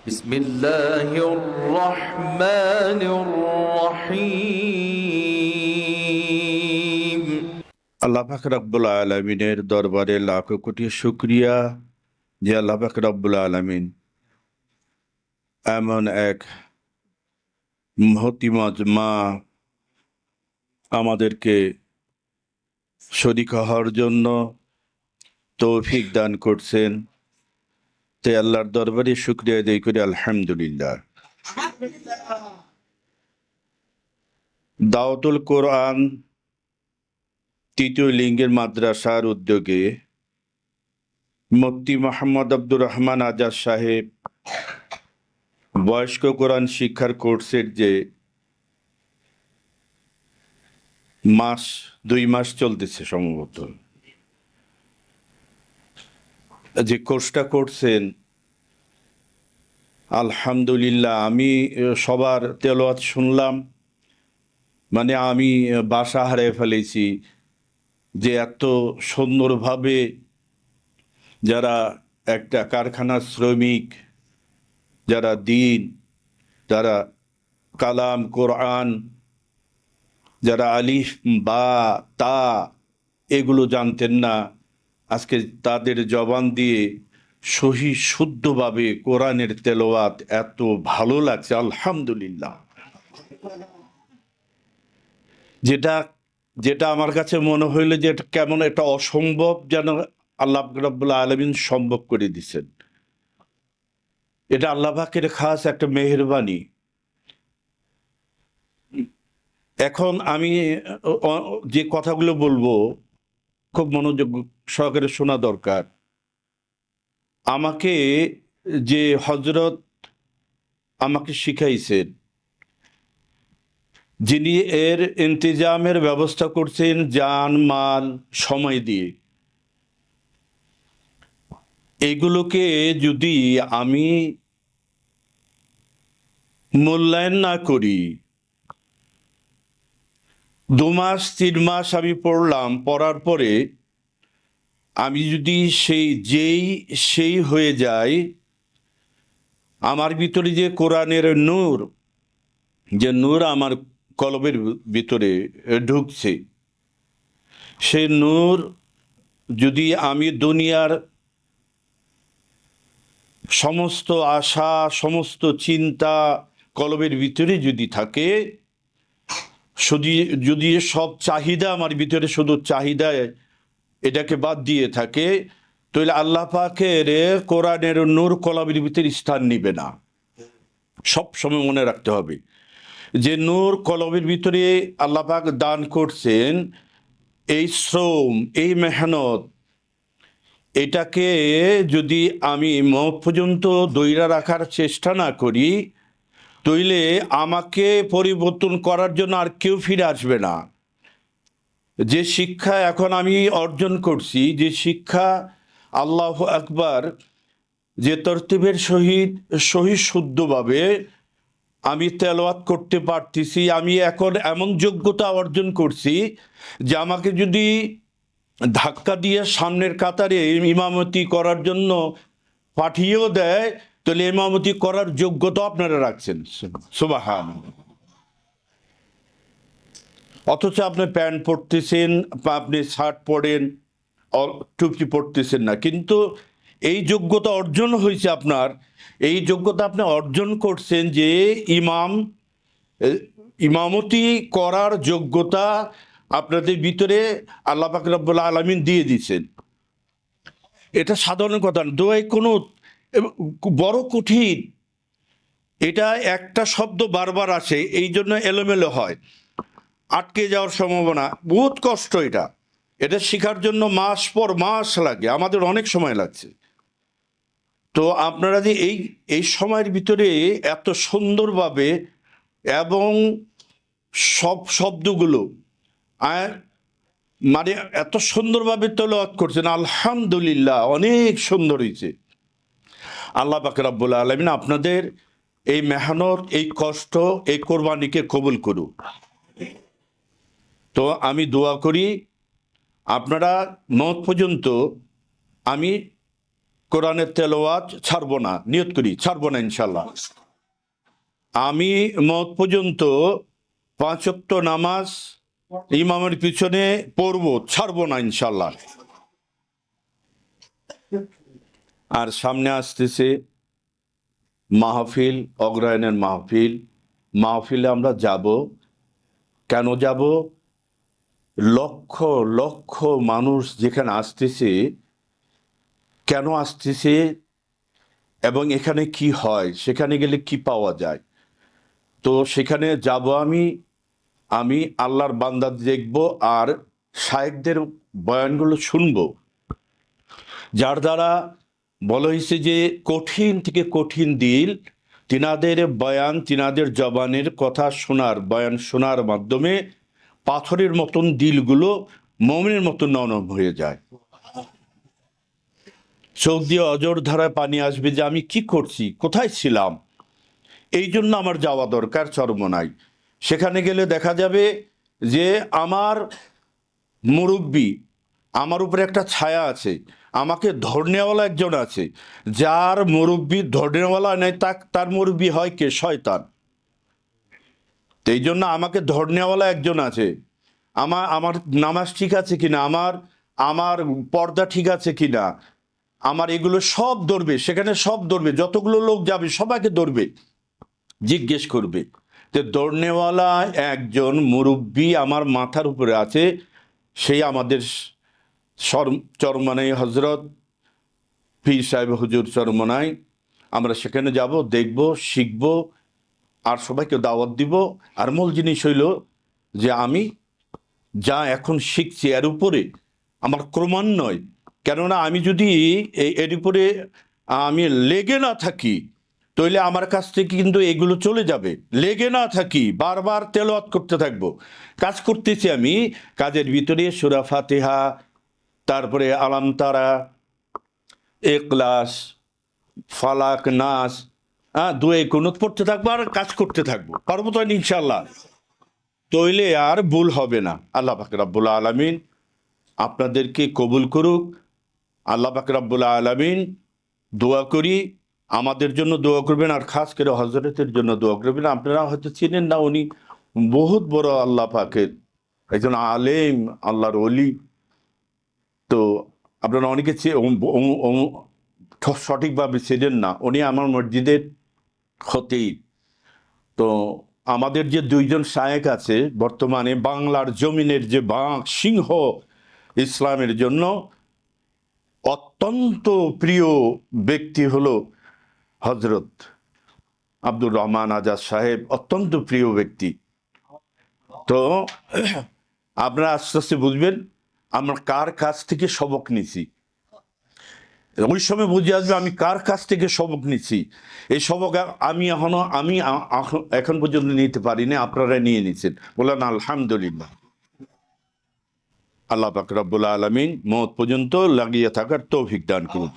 بسم الله الرحمن الرحيم আল্লাহ পাক রব্বুল আলমিনের দরবারে লাখো কোটি শুক্রিয়া যে আল্লাহ পাক রব্বুল আলমিন এমন এক মহতি মজমা আমাদেরকে শরিক হওয়ার জন্য তৌফিক দান করছেন তাই আল্লাহর দরবারে শুক্রিয়া আদায় করি, আলহামদুলিল্লাহ। দাওয়াতুল কোরআন তৃতীয় লিঙ্গের মাদ্রাসার উদ্যোগে মুফতি মোহাম্মদ আব্দুর রহমান আজাদ সাহেব বয়স্ক কোরআন শিক্ষার কোর্সের যে মাস, দুই মাস চলতেছে সম্ভবত। যে কোর্সটা করছেন, আলহামদুলিল্লাহ, আমি সবার তেলোয়াত শুনলাম। মানে আমি বাসা হারিয়ে ফেলেছি যে এত সুন্দরভাবে যারা একটা কারখানার শ্রমিক, যারা দিন, যারা কালাম, কোরআন, যারা আলিফ, বা, তা, এগুলো জানতেন না। আজকে তাদের জবান দিয়ে সহি শুদ্ধভাবে কোরআনের তেলোয়াত এত ভালো লাগছে, আলহামদুলিল্লাহ। যেটা যেটা আমার কাছে মনে হইল যে এটা কেমন এটা অসম্ভব যেন আল্লাহ রব্বুল্লাহ আলমিন সম্ভব করে দিছেন। এটা আল্লাহ পাকের খাস একটা মেহরবানি। এখন আমি যে কথাগুলো বলব খুব মনোযোগ সহকারে শোনা দরকার। আমাকে যে হজরত আমাকে শিখাইছেন, যিনি এর ইন্তজামের ব্যবস্থা করছেন যান, মাল, সময় দিয়ে, এগুলোকে যদি আমি মূল্যায়ন না করি দু মাস, তিন মাস আমি পড়লাম, পড়ার পরে আমি যদি সেই, যেই, সেই হয়ে যাই, আমার ভিতরে যে কোরআনের নূর, যে নূর আমার কলবের ভিতরে ঢুকছে, সে নূর যদি আমি দুনিয়ার সমস্ত আশা, সমস্ত চিন্তা কলবের ভিতরে যদি থাকে শুধু যদি সব চাহিদা আমার ভিতরে শুধু চাহিদায় এটাকে বাদ দিয়ে থাকে, তাহলে আল্লাহ পাকের কোরআনের নূর কলবের ভিতরে স্থান নিবে না। সব সময় মনে রাখতে হবে যে নূর কলমের ভিতরে আল্লাহ পাক দান করছেন, এই শ্রম, এই মেহনত, এটাকে যদি আমি মত পর্যন্ত দৈরা রাখার চেষ্টা না করি তইলে আমাকে পরিবর্তন করার জন্য আর কেউ ফিরে আসবে না। যে শিক্ষা এখন আমি অর্জন করছি, যে শিক্ষা আল্লাহ আকবার যে তরতিবের সহিত সহি শুদ্ধভাবে আমি তেলওয়াত করতে পারতেছি, আমি এখন এমন যোগ্যতা অর্জন করছি যে আমাকে যদি ধাক্কা দিয়ে সামনের কাতারে ইমামতি করার জন্য পাঠিয়েও দেয় তাহলে ইমামতি করার যোগ্যতা আপনারা রাখছেন। সুবাহান অথচ আপনি প্যান্ট পরতেছেন আপনি শার্ট পরেন টুপি পরতেছেন না। কিন্তু এই যোগ্যতা অর্জন হয়েছে আপনার। এই যোগ্যতা আপনি অর্জন করছেন যে ইমাম ইমামতি করার যোগ্যতা আপনাদের ভিতরে আল্লাহ পাক আলমিন দিয়ে দিয়েছেন। এটা সাধারণ কথা দোয়াই কোনো বড় কঠিন। এটা একটা শব্দ বারবার আসে, এই জন্য এলোমেলো হয়। আটকে যাওয়ার সম্ভাবনা, বহুত কষ্ট এটা। এটা শেখার জন্য মাস পর মাস লাগে, আমাদের অনেক সময় লাগছে। তো আপনারা যে এই এই সময়ের ভিতরে এত সুন্দরভাবে এবং সব শব্দগুলো মানে এত সুন্দরভাবে তলোয়াত করছেন, আলহামদুলিল্লাহ, অনেক সুন্দর হয়েছে। আল্লাহ পাক রাব্বুল আলমিন আপনাদের এই মেহনত, এই কষ্ট, এই কোরবানিকে কবুল করুক। তো আমি দোয়া করি, আপনারা মত পর্যন্ত আমি কোরআনের তেলোয়াত ছাড়বো না, নিয়ত করি, ছাড়বো না ইনশাল্লাহ আমি মত পর্যন্ত পাঁচক্ত নামাজ ইমামের পিছনে পড়ব, ছাড়বো না ইনশাল্লাহ আর সামনে আসতেছে মাহফিল, অগ্রহায়ণের মাহফিল। মাহফিলে আমরা যাব। কেন যাব? লক্ষ লক্ষ মানুষ যেখানে আসতেছে, কেন আসতেছে এবং এখানে কি হয়? সেখানে গেলে কি পাওয়া যায়? তো সেখানে যাব আমি আমি আল্লাহর বান্দা দেখব আর শায়েকদের বয়ানগুলো শুনব। যার দ্বারা বলা হয়েছে যে কঠিন থেকে কঠিন দিল তিনাদের বয়ান, তিনাদের জবানের কথা শোনার, বয়ান শোনার মাধ্যমে পাথরের মতন দিলগুলো মমিনের মতন নরম হয়ে যায়। চোখ দিয়ে অজর ধারায় পানি আসবে যে আমি কি করছি, কোথায় ছিলাম? এই জন্য আমার যাওয়া দরকার চরমনায় সেখানে গেলে দেখা যাবে যে আমার মুরব্বী, আমার উপরে একটা ছায়া আছে। আমাকে ধরনেওয়ালা একজন আছে, যার মুরব্বী ধরনেওয়ালা নেই তা তার মুরব্বী হয় কে? শয়তান। এই জন্য আমাকে ধরনেওয়ালা একজন আছে। আমার আমার নামাজ ঠিক আছে কিনা? আমার আমার পর্দা ঠিক আছে কিনা? আমার এগুলো সব ধরবে, সেখানে সব ধরবে, যতগুলো লোক যাবে সবাইকে ধরবে, জিজ্ঞেস করবে। যে দৌড়নেওয়ালা একজন মুরব্বী আমার মাথার উপরে আছে, সেই আমাদের চরমানাই হজরত পীর সাহেব হুজুর চরমনাই। আমরা সেখানে যাব, দেখব, শিখব, আর সবাইকে দাওয়াত দিব। আর মূল জিনিস হইল যে আমি যা এখন শিখছি এর উপরে আমার ক্রমান্বয়। কেননা আমি যদি এই- এর উপরে আমি লেগে না থাকি তাহলে আমার কাছ থেকে কিন্তু এগুলো চলে যাবে। লেগে না থাকি, বারবার তেলাওয়াত করতে থাকব। কাজ করতেছি আমি, কাজের ভিতরে সুরা ফাতেহা তারপরে আলাম তারা একলাস ফালাক, নাস হ্যাঁ দুয়ে কুনুত পড়তে থাকব আর কাজ করতে থাকব। পারব তো ইনশাল্লাহ তৈলে আর ভুল হবে না। আল্লাহ পাক রাব্বুল আলমিন আপনাদেরকে কবুল করুক। আল্লাহ পাক রাব্বুল আলমিন দোয়া করি। আমাদের জন্য দোয়া করবেন আর খাস করে হজরতের জন্য দোয়া করবেন। আপনারা হয়তো চিনেন না, উনি বহুত বড় আল্লাহ পাকের একজন আলেম, আল্লাহর অলি তো আপনারা অনেকে সঠিকভাবে চেনেন না। উনি আমার মসজিদের ক্ষতি। তো আমাদের যে দুইজন শায়েক আছে, বর্তমানে বাংলার জমিনের যে বাঘ সিংহ ইসলামের জন্য অত্যন্ত প্রিয় ব্যক্তি হলো হজরত আব্দুর রহমান আজাদ সাহেব, অত্যন্ত প্রিয় ব্যক্তি। তো আপনারা আস্তে আস্তে বুঝবেন আমরা কার কাছ থেকে সবক নিছি? ওই সময় বুঝে আসবে আমি কার কাছ থেকে সবক নিছি। এই সবক আমি এখনও, আমি এখন পর্যন্ত নিতে পারিনি, আপনারা নিয়ে নিছেন। বললেন আলহামদুলিল্লাহ। আল্লাহ পাক রব্বুল আলমিন মত পর্যন্ত লাগিয়ে থাকার তৌফিক দান করুন।